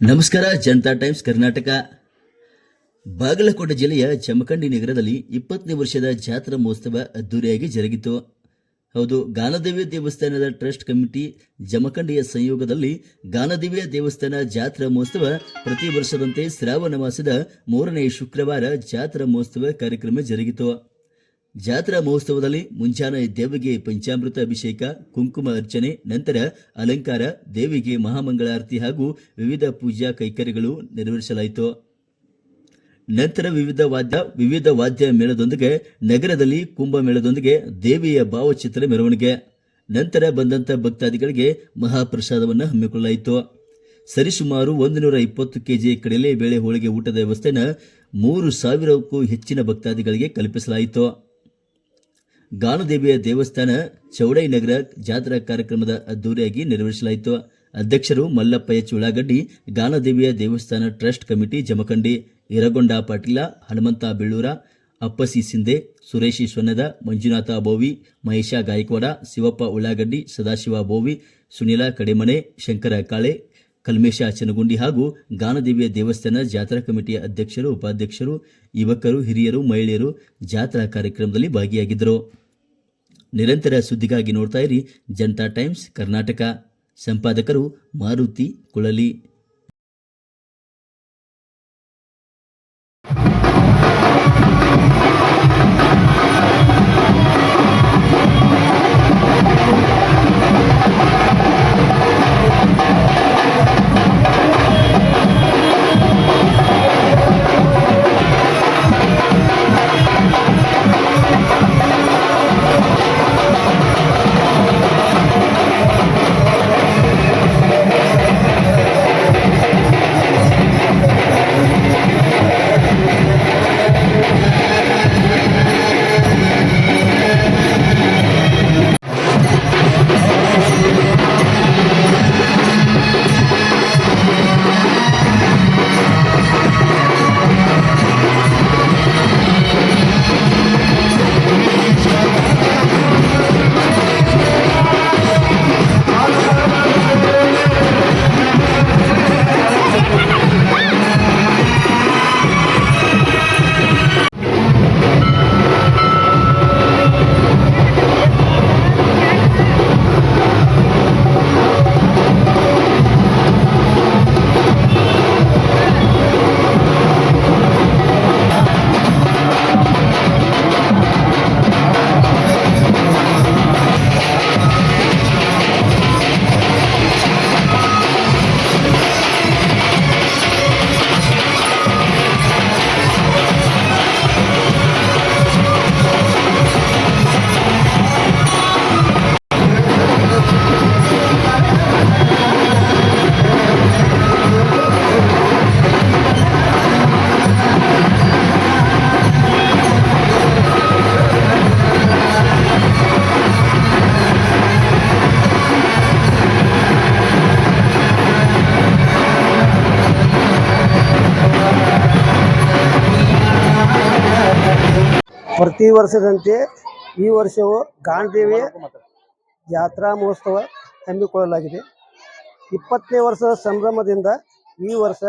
ನಮಸ್ಕಾರ, ಜನತಾ ಟೈಮ್ಸ್ ಕರ್ನಾಟಕ. ಬಾಗಲಕೋಟೆ ಜಿಲ್ಲೆಯ ಜಮಖಂಡಿ ನಗರದಲ್ಲಿ ಇಪ್ಪತ್ತನೇ ವರ್ಷದ ಜಾತ್ರಾ ಮಹೋತ್ಸವ ಅದ್ದೂರಿಯಾಗಿ ಜರುಗಿತು. ಹೌದು, ಗಾನದೇವಿ ದೇವಸ್ಥಾನದ ಟ್ರಸ್ಟ್ ಕಮಿಟಿ ಜಮಖಂಡಿಯ ಸಂಯೋಗದಲ್ಲಿ ಗಾನದೇವಿಯ ದೇವಸ್ಥಾನ ಜಾತ್ರಾ ಮಹೋತ್ಸವ ಪ್ರತಿ ವರ್ಷದಂತೆ ಶ್ರಾವಣ ಮಾಸದ ಮೂರನೇ ಶುಕ್ರವಾರ ಜಾತ್ರಾ ಮಹೋತ್ಸವ ಕಾರ್ಯಕ್ರಮ ಜರುಗಿತು. ಜಾತ್ರಾ ಮಹೋತ್ಸವದಲ್ಲಿ ಮುಂಜಾನೆ ದೇವಿಗೆ ಪಂಚಾಮೃತ ಅಭಿಷೇಕ, ಕುಂಕುಮ ಅರ್ಚನೆ, ನಂತರ ಅಲಂಕಾರ, ದೇವಿಗೆ ಮಹಾಮಂಗಳಾರತಿ ಹಾಗೂ ವಿವಿಧ ಪೂಜಾ ಕೈಕರ್ಯಗಳು ನೆರವೇರಿಸಲಾಯಿತು. ನಂತರ ವಿವಿಧ ವಾದ್ಯ ವಿವಿಧ ವಾದ್ಯ ಮೇಳದೊಂದಿಗೆ ನಗರದಲ್ಲಿ ಕುಂಭಮೇಳದೊಂದಿಗೆ ದೇವಿಯ ಭಾವಚಿತ್ರ ಮೆರವಣಿಗೆ. ನಂತರ ಬಂದಂತ ಭಕ್ತಾದಿಗಳಿಗೆ ಮಹಾಪ್ರಸಾದವನ್ನು ಹಮ್ಮಿಕೊಳ್ಳಲಾಯಿತು. ಸರಿಸುಮಾರು ಒಂದು ನೂರ ಇಪ್ಪತ್ತು ಕೆಜಿ ಕಡಲೆ ಬೇಳೆ ಹೋಳಿಗೆ ಊಟದ ವ್ಯವಸ್ಥೆಯನ್ನು ಮೂರು ಸಾವಿರಕ್ಕೂ ಹೆಚ್ಚಿನ ಭಕ್ತಾದಿಗಳಿಗೆ ಕಲ್ಪಿಸಲಾಯಿತು. ಗಾನದೇವಿಯ ದೇವಸ್ಥಾನ ಚೌಡೈ ನಗರ ಜಾತ್ರಾ ಕಾರ್ಯಕ್ರಮದ ಅದ್ದೂರಿಯಾಗಿ ನೆರವೇರಿಸಲಾಯಿತು. ಅಧ್ಯಕ್ಷರು ಮಲ್ಲಪ್ಪ ಎಚ್. ಉಳ್ಳಾಗಡ್ಡಿ ಗಾನದೇವಿಯ ದೇವಸ್ಥಾನ ಟ್ರಸ್ಟ್ ಕಮಿಟಿ ಜಮಖಂಡಿ ಇರಗೊಂಡ ಪಾಟೀಲ, ಹನುಮಂತ ಬೆಳ್ಳೂರ, ಅಪ್ಪಸಿ ಸಿಂಧೆ, ಸುರೇಶಿ ಸೊನ್ನದ ಮಂಜುನಾಥ ಬೋವಿ, ಮಹೇಶ ಗಾಯಕ್ವಾಡ, ಶಿವಪ್ಪ ಉಳ್ಳಾಗಡ್ಡಿ, ಸದಾಶಿವ ಬೋವಿ, ಸುನಿಲ ಕಡೆಮನೆ, ಶಂಕರ ಕಾಳೆ ಕಲ್ಮೇಶ ಚನಗುಂಡಿ ಹಾಗೂ ಗಾನದೇವಿಯ ದೇವಸ್ಥಾನ ಜಾತ್ರಾ ಕಮಿಟಿಯ ಅಧ್ಯಕ್ಷರು, ಉಪಾಧ್ಯಕ್ಷರು, ಯುವಕರು, ಹಿರಿಯರು, ಮಹಿಳೆಯರು ಜಾತ್ರಾ ಕಾರ್ಯಕ್ರಮದಲ್ಲಿ ಭಾಗಿಯಾಗಿದ್ದರು. ನಿರಂತರ ಸುದ್ದಿಗಾಗಿ ನೋಡ್ತಾ ಇರಿ ಜನತಾ ಟೈಮ್ಸ್ ಕರ್ನಾಟಕ. ಸಂಪಾದಕರು ಮಾರುತಿ ಕುಳಲಿ. ಪ್ರತಿ ವರ್ಷದಂತೆ ಈ ವರ್ಷವೂ ಗಾಂಧೇವಿ ಜಾತ್ರಾ ಮಹೋತ್ಸವ ಹಮ್ಮಿಕೊಳ್ಳಲಾಗಿದೆ. ಇಪ್ಪತ್ತನೇ ವರ್ಷದ ಸಂಭ್ರಮದಿಂದ ಈ ವರ್ಷ,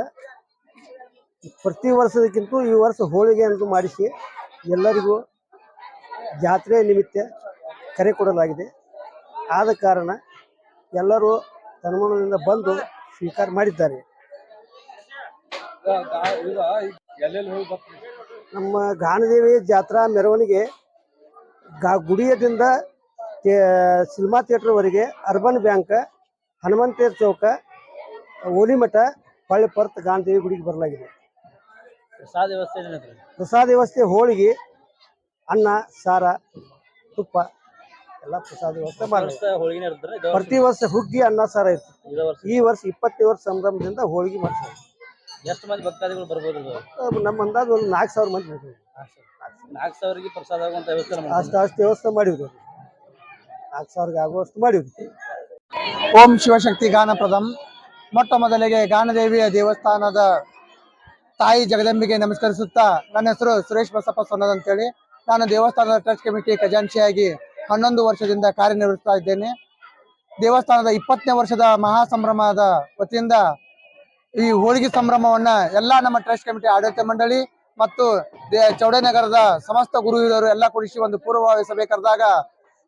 ಪ್ರತಿ ವರ್ಷದಕ್ಕಿಂತ ಈ ವರ್ಷ ಹೋಳಿಗೆಯನ್ನು ಮಾಡಿಸಿ ಎಲ್ಲರಿಗೂ ಜಾತ್ರೆ ನಿಮಿತ್ತ ಕರೆ ಕೊಡಲಾಗಿದೆ. ಆದ ಕಾರಣ ಎಲ್ಲರೂ ತನ್ಮನದಿಂದ ಬಂದು ಸ್ವೀಕಾರ ಮಾಡಿದ್ದಾರೆ. ನಮ್ಮ ಗಾನದೇವಿ ಜಾತ್ರಾ ಮೆರವಣಿಗೆ ಗಾ ಗುಡಿಯದಿಂದ ಸಿನಿಮಾ ಥಿಯೇಟ್ರ್ವರೆಗೆ ಅರ್ಬನ್ ಬ್ಯಾಂಕ್ ಹನುಮಂತೇರ್ ಚೌಕ ಓಲಿಮಠ ಹೊಳ್ಳಿ ಪರ್ತ್ ಗಾಂಧಿ ಗುಡಿಗೆ ಬರಲಾಗಿದೆ. ಪ್ರಸಾದ ವ್ಯವಸ್ಥೆ ಪ್ರಸಾದ ವ್ಯವಸ್ಥೆ ಹೋಳಿಗೆ ಅನ್ನ ಸಾರ ತುಪ್ಪ ಎಲ್ಲ ಪ್ರಸಾದ ವ್ಯವಸ್ಥೆ ಇದು ಪ್ರತಿ ವರ್ಷ ಹುಗ್ಗಿ ಅನ್ನ ಸಾರ ಇತ್ತು ಈ ವರ್ಷ? ಇಪ್ಪತ್ತನೇ ವರ್ಷ ಸಂಭ್ರಮದಿಂದ ಹೋಳಿಗೆ ಮಾಡ್ತಾರೆ. ಎಷ್ಟು ಮಂದಿ ಭಕ್ತಾದಿಗಳು ಬರ್ಬೋದು? ನಮ್ಮ ಅಂದಾಜು ಒಂದು ನಾಲ್ಕು ಸಾವಿರ ಮಂದಿ ಬರ್ತೀವಿ ನಾಲ್ಕು ಸಾವಿರಕ್ಕೆ ಪ್ರಸಾದ ಆಗುವಂತ ವ್ಯವಸ್ಥೆ ನಮ್ಮ ಅಷ್ಟು ಅಷ್ಟು ವ್ಯವಸ್ಥೆ ಮಾಡಿದ್ರು. ನಾಲ್ಕು ಸಾವಿರಕ್ಕೆ ಆಗುವಷ್ಟು ಮಾಡಿದ್ರು. ಓಂ ಶಿವಶಕ್ತಿ ಗಾನಪ್ರದಂ. ಮೊಟ್ಟ ಮೊದಲಿಗೆ ಗಾನದೇವಿಯ ದೇವಸ್ಥಾನದ ತಾಯಿ ಜಗದಂಬಿಗೆ ನಮಸ್ಕರಿಸುತ್ತಾ ನನ್ನ ಹೆಸರು ಸುರೇಶ್ ಬಸಪ್ಪ ಸೊನ್ನದ್ ಅಂತೇಳಿ. ನಾನು ದೇವಸ್ಥಾನದ ಟ್ರಸ್ಟ್ ಕಮಿಟಿ ಖಜಾಂಚಿಯಾಗಿ ಹನ್ನೊಂದು ವರ್ಷದಿಂದ ಕಾರ್ಯನಿರ್ವಹಿಸ್ತಾ ಇದ್ದೇನೆ. ದೇವಸ್ಥಾನದ ಇಪ್ಪತ್ತನೇ ವರ್ಷದ ಮಹಾ ಸಂಭ್ರಮದ ವತಿಯಿಂದ ಈ ಹೋಳಿಗೆ ಸಂಭ್ರಮವನ್ನ ಎಲ್ಲಾ ನಮ್ಮ ಟ್ರಸ್ಟ್ ಕಮಿಟಿ, ಆಡಳಿತ ಮಂಡಳಿ ಮತ್ತು ದೇ- ಚೌಡೇ ನಗರದ ಸಮಸ್ತ ಗುರು ಹಿರಿಯರು ಎಲ್ಲ ಕೂಡಿಸಿ ಒಂದು ಪೂರ್ವಭಾವಿ ಸಭೆ ಕರೆದಾಗ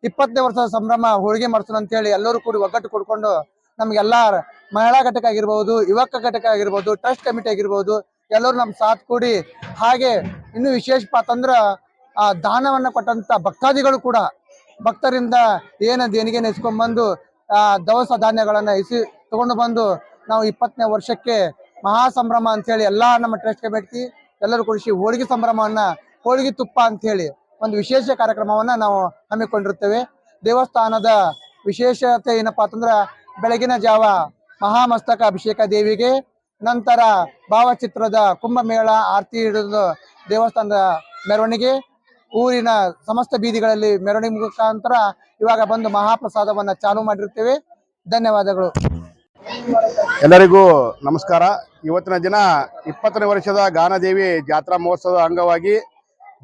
ಇಪ್ಪತ್ತನೇ ವರ್ಷದ ಸಂಭ್ರಮ ಹೋಳಿಗೆ ಮಾಡಿಸೋಣ ಅಂತ ಹೇಳಿ ಎಲ್ಲರೂ ಕೂಡಿ ಒಗ್ಗಟ್ಟು ಕೊಡ್ಕೊಂಡು ನಮ್ಗೆಲ್ಲ ಮಹಿಳಾ ಘಟಕ ಆಗಿರ್ಬೋದು, ಯುವಕ ಘಟಕ ಆಗಿರ್ಬೋದು, ಟ್ರಸ್ಟ್ ಕಮಿಟಿ ಆಗಿರ್ಬೋದು, ಎಲ್ಲರೂ ನಮ್ಮ ಸಾಥ್ ಕೂಡಿ ಹಾಗೆ ಇನ್ನು ವಿಶೇಷ ಪಾತಂದ್ರ, ಆ, ದಾನವನ್ನ ಕೊಟ್ಟಂತ ಭಕ್ತಾದಿಗಳು ಕೂಡ ಭಕ್ತರಿಂದ ಏನ ದೇಣಿಗೆ ನೆಸ್ಕೊಂಡ್ಬಂದು ಆ, ದವಸ ಧಾನ್ಯಗಳನ್ನ ಇಸಿ ತಗೊಂಡು ಬಂದು ನಾವು ಇಪ್ಪತ್ತನೇ ವರ್ಷಕ್ಕೆ ಮಹಾ ಸಂಭ್ರಮ ಅಂತ ಹೇಳಿ ಎಲ್ಲಾ ನಮ್ಮ ಟ್ರಸ್ಟ್ ಕಮಿಟಿ ಎಲ್ಲರೂ ಕೂಡಿಸಿ ಹೋಳಿಗೆ ಸಂಭ್ರಮವನ್ನ, ಹೋಳಿಗೆ ತುಪ್ಪ ಅಂತ ಹೇಳಿ ಒಂದು ವಿಶೇಷ ಕಾರ್ಯಕ್ರಮವನ್ನ ನಾವು ಹಮ್ಮಿಕೊಂಡಿರ್ತೇವೆ ದೇವಸ್ಥಾನದ ವಿಶೇಷತೆ ಏನಪ್ಪಾ ಅಂತಂದ್ರ ಬೆಳಗಿನ ಜಾವ ಮಹಾಮಸ್ತಕ ಅಭಿಷೇಕ ದೇವಿಗೆ, ನಂತರ ಭಾವಚಿತ್ರದ ಕುಂಭಮೇಳ, ಆರತಿ ಹಿಡಿದು ದೇವಸ್ಥಾನದ ಮೆರವಣಿಗೆ, ಊರಿನ ಸಮಸ್ತ ಬೀದಿಗಳಲ್ಲಿ ಮೆರವಣಿಗೆ ಮುಖಾಂತರ ಇವಾಗ ಬಂದು ಮಹಾಪ್ರಸಾದವನ್ನ ಚಾಲು ಮಾಡಿರ್ತೇವೆ ಧನ್ಯವಾದಗಳು. ಎಲ್ಲರಿಗೂ ನಮಸ್ಕಾರ. ಇವತ್ತಿನ ದಿನ ಇಪ್ಪತ್ತನೇ ವರ್ಷದ ಗಾನದೇವಿ ಜಾತ್ರಾ ಮಹೋತ್ಸವದ ಅಂಗವಾಗಿ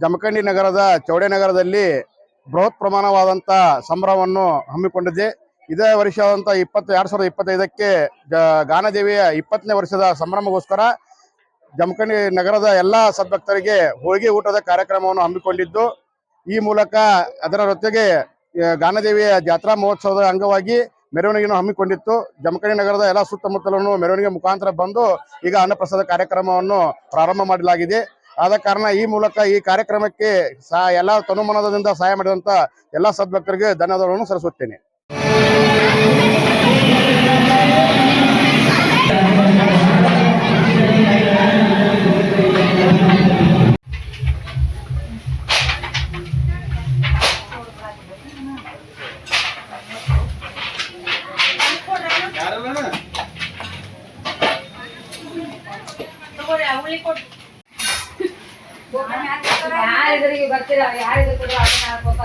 ಜಮಖಂಡಿ ನಗರದ ಚೌಡೆ ನಗರದಲ್ಲಿ ಬೃಹತ್ ಪ್ರಮಾಣವಾದಂಥ ಸಂಭ್ರಮವನ್ನು ಹಮ್ಮಿಕೊಂಡಿದೆ. ಇದೇ ವರ್ಷವಾದಂಥ ಇಪ್ಪತ್ತು, ಎರಡು ಸಾವಿರದ ಇಪ್ಪತ್ತೈದಕ್ಕೆ ಗಾನದೇವಿಯ ಇಪ್ಪತ್ತನೇ ವರ್ಷದ ಸಂಭ್ರಮಗೋಸ್ಕರ ಜಮಖಂಡಿ ನಗರದ ಎಲ್ಲ ಸದ್ಭಕ್ತರಿಗೆ ಹೋಳಿಗೆ ಊಟದ ಕಾರ್ಯಕ್ರಮವನ್ನು ಹಮ್ಮಿಕೊಂಡಿದ್ದು, ಈ ಮೂಲಕ ಅದರ ಜೊತೆಗೆ, ಗಾನದೇವಿಯ ಜಾತ್ರಾ ಮಹೋತ್ಸವದ ಅಂಗವಾಗಿ ಮೆರವಣಿಗೆಯನ್ನು ಹಮ್ಮಿಕೊಂಡಿತ್ತು. ಜಮಖಂಡಿ ನಗರದ ಎಲ್ಲ ಸುತ್ತಮುತ್ತಲೂ ಮೆರವಣಿಗೆ ಮುಖಾಂತರ ಬಂದು ಈಗ ಅನ್ನಪ್ರಸಾದ ಕಾರ್ಯಕ್ರಮವನ್ನು ಪ್ರಾರಂಭ ಮಾಡಲಾಗಿದೆ. ಆದ ಕಾರಣ ಈ ಮೂಲಕ ಈ ಕಾರ್ಯಕ್ರಮಕ್ಕೆ ಸಹ ಎಲ್ಲ ತನುಮನದಿಂದ ಸಹಾಯ ಮಾಡಿದಂತ ಎಲ್ಲ ಸದ್ಭಕ್ತರಿಗೆ ಧನ್ಯವಾದಗಳನ್ನು ಸಲ್ಲಿಸುತ್ತೇನೆ. ಯಾರಿದ್ರಿಗೆ ಬರ್ತೀರ? ಯಾರಿದ್ರು ಅದನ್ನ ಹಾಕೋತ